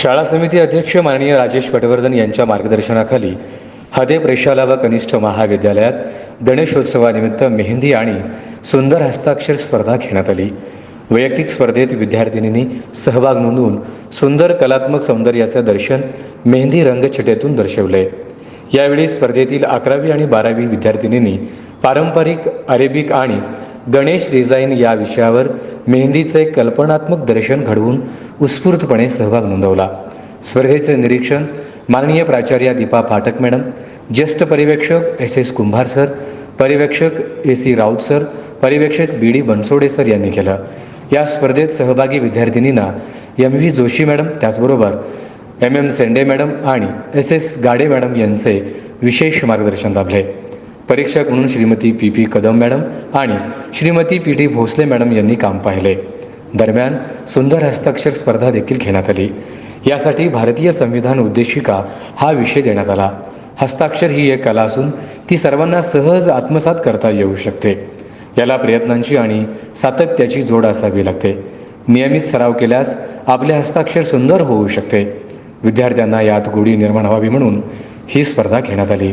शाळा समिती अध्यक्ष माननीय राजेश पटवर्धन यांच्या मार्गदर्शनाखाली हदे प्रशाला व कनिष्ठ महाविद्यालयात गणेशोत्सवानिमित्त मेहंदी आणि सुंदर हस्ताक्षर स्पर्धा घेण्यात आली. वैयक्तिक स्पर्धेत विद्यार्थिनींनी सहभाग नोंदवून सुंदर कलात्मक सौंदर्याचं दर्शन मेहंदी रंगछटेतून दर्शवले. यावेळी स्पर्धेतील अकरावी आणि बारावी विद्यार्थिनींनी पारंपरिक अरेबिक आणि गणेश डिझाईन या विषयावर मेहंदीचे कल्पनात्मक दर्शन घडवून उत्स्फूर्तपणे सहभाग नोंदवला. स्पर्धेचे निरीक्षण माननीय प्राचार्या दीपा पाठक मॅडम ज्येष्ठ पर्यवेक्षक एस एस कुंभार सर पर्यवेक्षक ए सी राऊत सर पर्यवेक्षक बी डी बनसोडे सर यांनी केलं. या स्पर्धेत सहभागी विद्यार्थिनींना एम व्ही जोशी मॅडम त्याचबरोबर एम एम सेंडे मॅडम आणि एस एस गाडे मॅडम यांचे विशेष मार्गदर्शन लाभले. परीक्षक म्हणून Shrimati P P Kadam madam आणि Shrimati P T Bhosale madam यांनी काम पाहिले. दरम्यान सुंदर हस्ताक्षर स्पर्धा देखील घेण्यात आली. यासाठी भारतीय संविधान उद्देशिका हा विषय देण्यात आला. हस्ताक्षर ही एक कला असून ती सर्वांना सहज आत्मसात करता येऊ शकते. याला प्रयत्नांची आणि सातत्याची जोड असावी लागते. नियमित सराव केल्यास आपले हस्ताक्षर सुंदर होऊ शकते. विद्यार्थ्यांना यात गोडी निर्माण व्हावी म्हणून ही स्पर्धा घेण्यात आली.